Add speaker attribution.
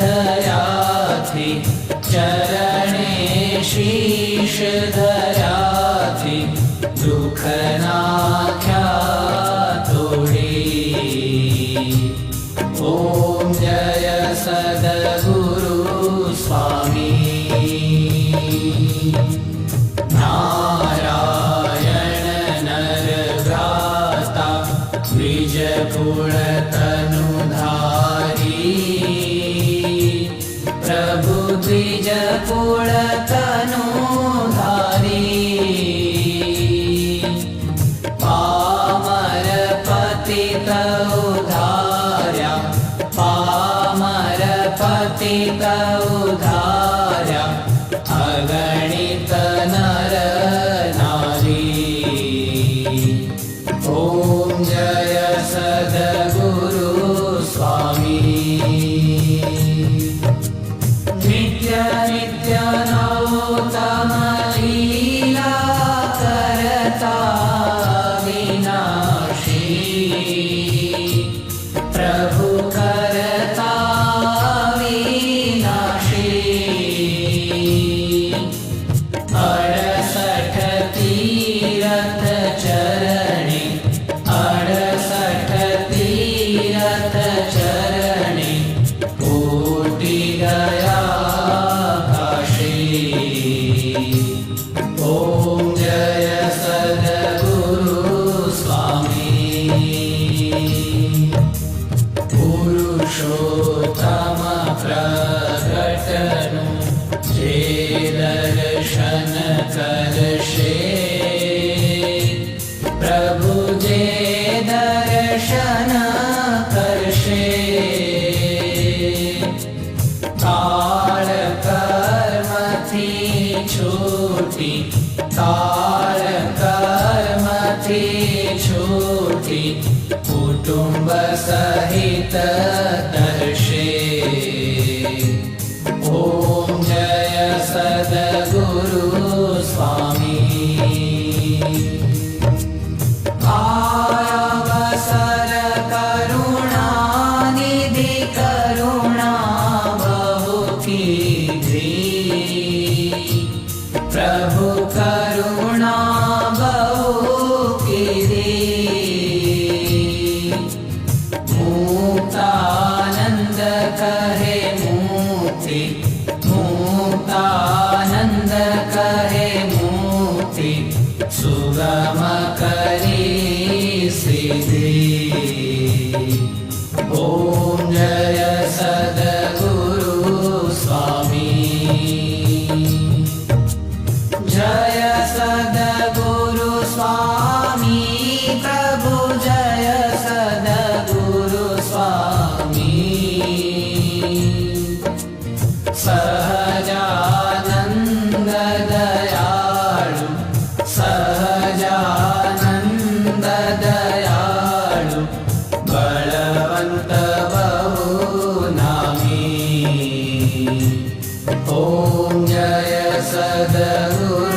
Speaker 1: धराथि चरणे तोडे ॐ जय सद्गुरु स्वामी नारायण नरभ्राता द्विजकुलतनुधारी प्रभु द्विजकुलतनुधारी पामर दर्शन करशे। प्रभु जे दर्शन करशे। काळ कर्मथी छूटी काळ कर्मथी छूटी। कुटुंब सहित मुक्तानन्द कहे मुक्तानन्द कहे मुक्ति सुगम करी सिद्धि। ॐ जय ॐ जय सदरु